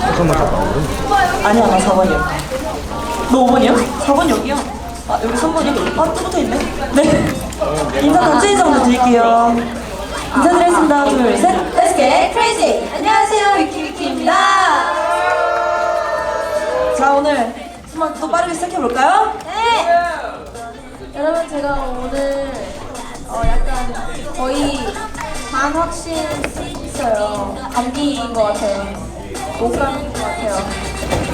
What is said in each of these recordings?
잠깐만 잠깐만. 아니야 나 4번이야 너 5번이야? 4번 여기야 아 여기 3번이야? 아또 붙어 있네 네 인사 단체 인사 먼저 드릴게요 인사드리겠습니다 둘 셋 Let's get crazy. 안녕하세요, 위키위키입니다. 자 오늘 한번 또 빠르게 시작해볼까요? 네. 여러분 제가 오늘 어 약간 거의 반 확신 있어요. 감기인 것 같아요. 목 감기인 것 같아요.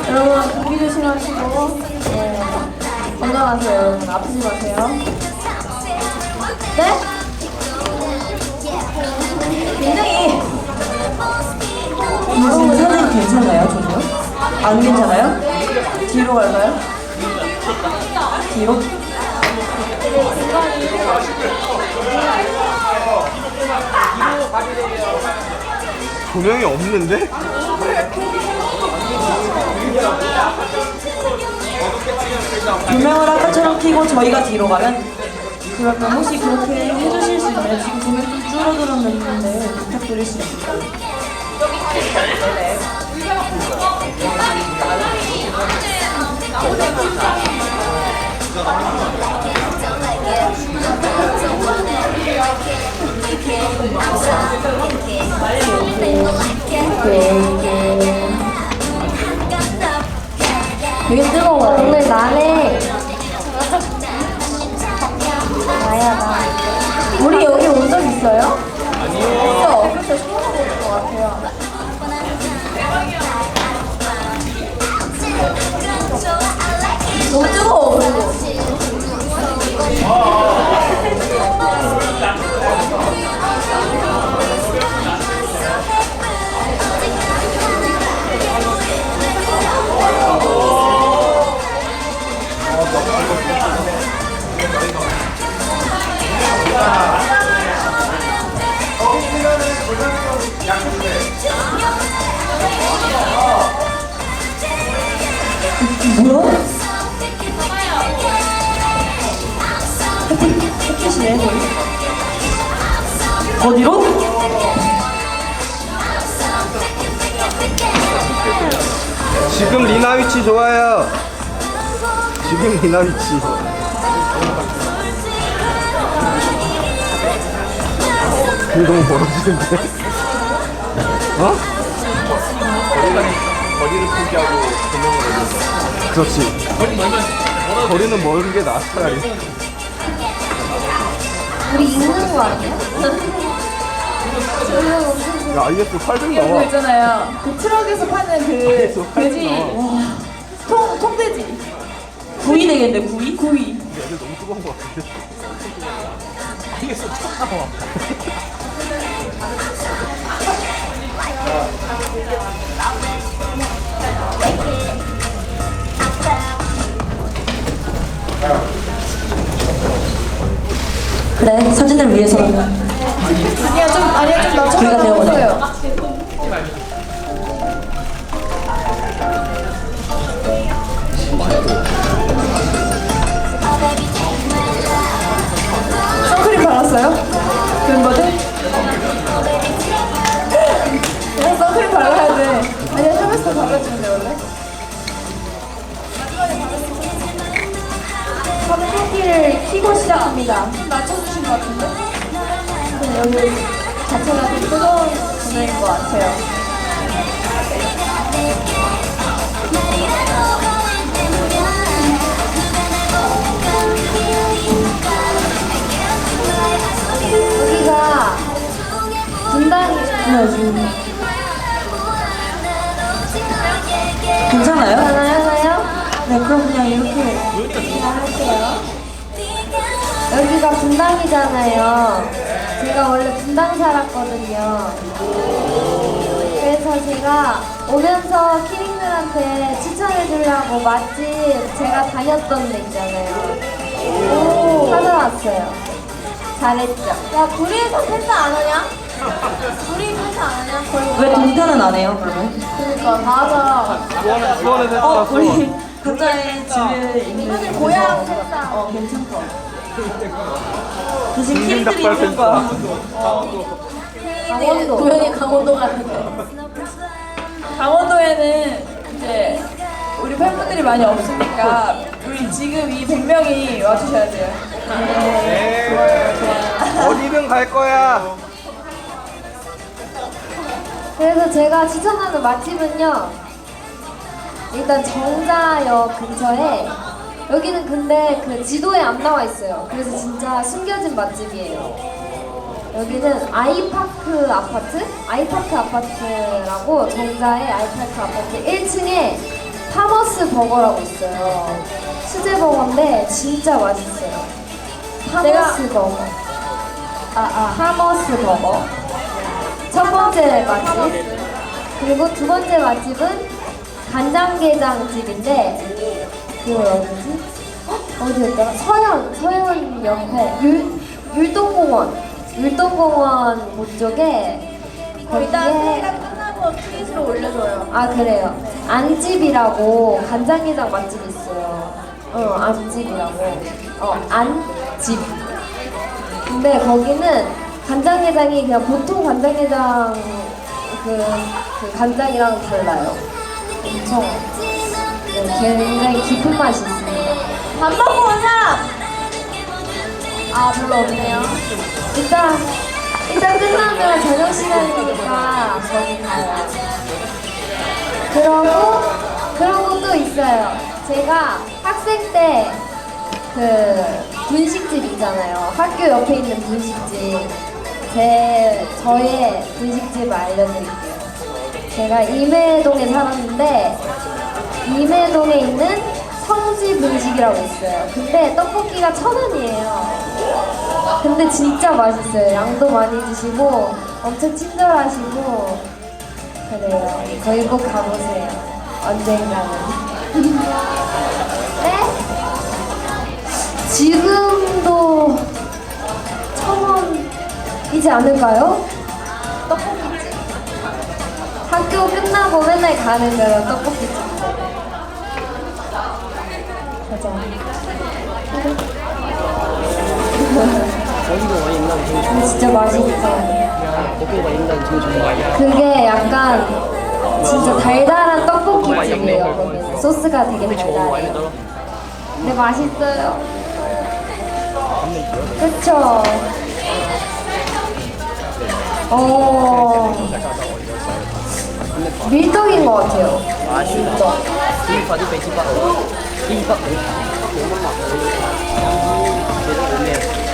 여러분 감기 조심하시고 네. 건강하세요. 여러분 아프지 마세요. 네? 굉장히 지금 사진 괜찮나요 전혀? 안 괜찮아요? 뒤로 갈까요? 뒤로? 조명이 없는데? 조명을 아까처럼 켜고 저희가 뒤로 가면 그러면 혹시 그렇게 해주실 수 있나요? 지금 조명 좀 줄어들었는데 부탁드릴 수 있을까요? 나네. 나야 나. 우리 여기 온 적 있어요? 뭐야? 햇빛이네 거기 어디로? 지금 리나 위치 좋아요. 지금 리나 위치. 너무 멀어지는데? 어? 거리를 포기하고 조명을 올려서 그렇지. 거리는 먼게 나아 차라리. 우리 있는 거 아니야? 야, IS 800 그거 나와. 있잖아요. 그 트럭에서 파는 그 그래서 돼지 나와. 통 통돼지 구이 되겠네 구이? 구이. 애들 너무 뜨거운 것 같은데. 그 래 사진을 위해서라면 아니야 좀 아니야 좀 우리가 낮춰서 내어보자. 했어요. 선크림 발랐어요? 멤버들? 그냥 선크림 발라야 돼. 아니야 샵에서 발라주는데 원래? 켜고 시작합니다. 좀 낮춰주신 것 같은데? 근데 여기 자체가 좀 뜨거운 분위기인 것 같아요. 여기가 분당이잖아요. 여기가 분당이잖아요. 제가 원래 분당 살았거든요. 그래서 제가 오면서 키링들한테 추천해 주려고 맛집 제가 다녔던 데 있잖아요. 찾아왔어요. 잘했죠? 야, 둘이서 펜스 안 하냐? 둘이 펜스 안 하냐? 거의 왜 동타는 안 해요 그러면? 그러니까 맞아. 수원에, 수원에서 어 우리. 각자의 집에 있는 이거는 고향 색상. 어 괜찮다. 대신 키리들이 있는 거야. 강원도. 고향이 강원도 가는데. 강원도에는 이제 우리 팬분들이 많이 없으니까 우리 지금 이 100명이 와주셔야 돼요. 네. 어디든 갈 거야. 그래서 제가 추천하는 맛집은요. 일단 정자역 근처에 여기는 근데 그 지도에 안 나와 있어요. 그래서 진짜 숨겨진 맛집이에요. 여기는 아이파크 아파트? 아이파크 아파트라고 정자의 아이파크 아파트 1층에 파머스 버거라고 있어요. 수제 버거인데 진짜 맛있어요. 파머스 버거. 아, 아, 파머스 버거. 첫 번째 맛집. 그리고 두 번째 맛집은 간장게장 집인데 그 어디지? 어? 어디였더라? 서현 서현 옆에 율 율동공원 율동공원 그쪽에 일단 회의가 끝나고 트윗으로 올려줘요. 아 그래요 안집이라고 간장게장 맛집이 있어요 어 안집이라고 어 안집 근데 거기는 간장게장이 그냥 보통 간장게장 그, 그 간장이랑 달라요 엄청 네, 굉장히 깊은 맛이 있습니다 밥 먹고 온 사람! 아 별로 없네요. 일단 일단 끝나면 저녁 시간이니까 저기 가요. 그러고 그런 것도 있어요. 제가 학생 때 그 분식집 있잖아요. 학교 옆에 있는 분식집. 제 저의 분식집을 알려드릴게요. 제가 임해동에 살았는데 임해동에 있는 성지 분식이라고 있어요. 근데 떡볶이가 천 원이에요. 근데 진짜 맛있어요. 양도 많이 드시고 엄청 친절하시고 그래요. 거기 꼭 가보세요. 언젠가는. 네? 지금도 천 원이지 않을까요? 떡볶이집. 학교 끝나고 맨날 가는 거예요. 떡볶이집. 맞아. 진짜 맛있어요. 그게 약간 진짜 달달한 떡볶이 집이에요. 거기 소스가 되게 달달해 요. 근데 맛있어요. 그쵸? 어 밀떡인 것 같아요. 밀떡.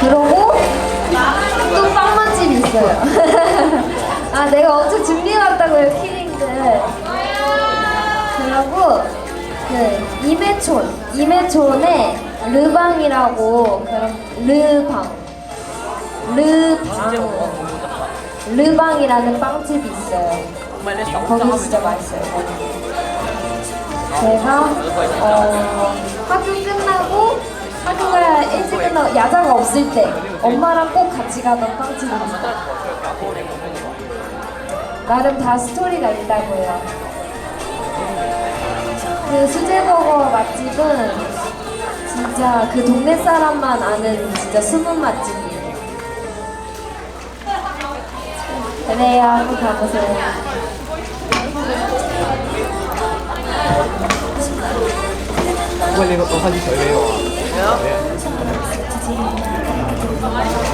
그러고 또 빵 맛집이 있어요. 아 내가 엄청 준비해왔다고요 키링들. 그러고 그 임해촌 임해촌에 르방이라고 그런 르방 르방 르방이라는 빵집이 있어요. 거기 진짜 맛있어요. 제가 어, 학교 끝나고 학교가 일찍 끝나고 야자가 없을 때 엄마랑 꼭 같이 가던 빵집입니다. 나름 다 스토리가 있다고요. 그 수제버거 맛집은 진짜 그 동네 사람만 아는 진짜 숨은 맛집이에요. 그래요, 한번 가보세요. 빨리 너 사진 잘 내요. 아,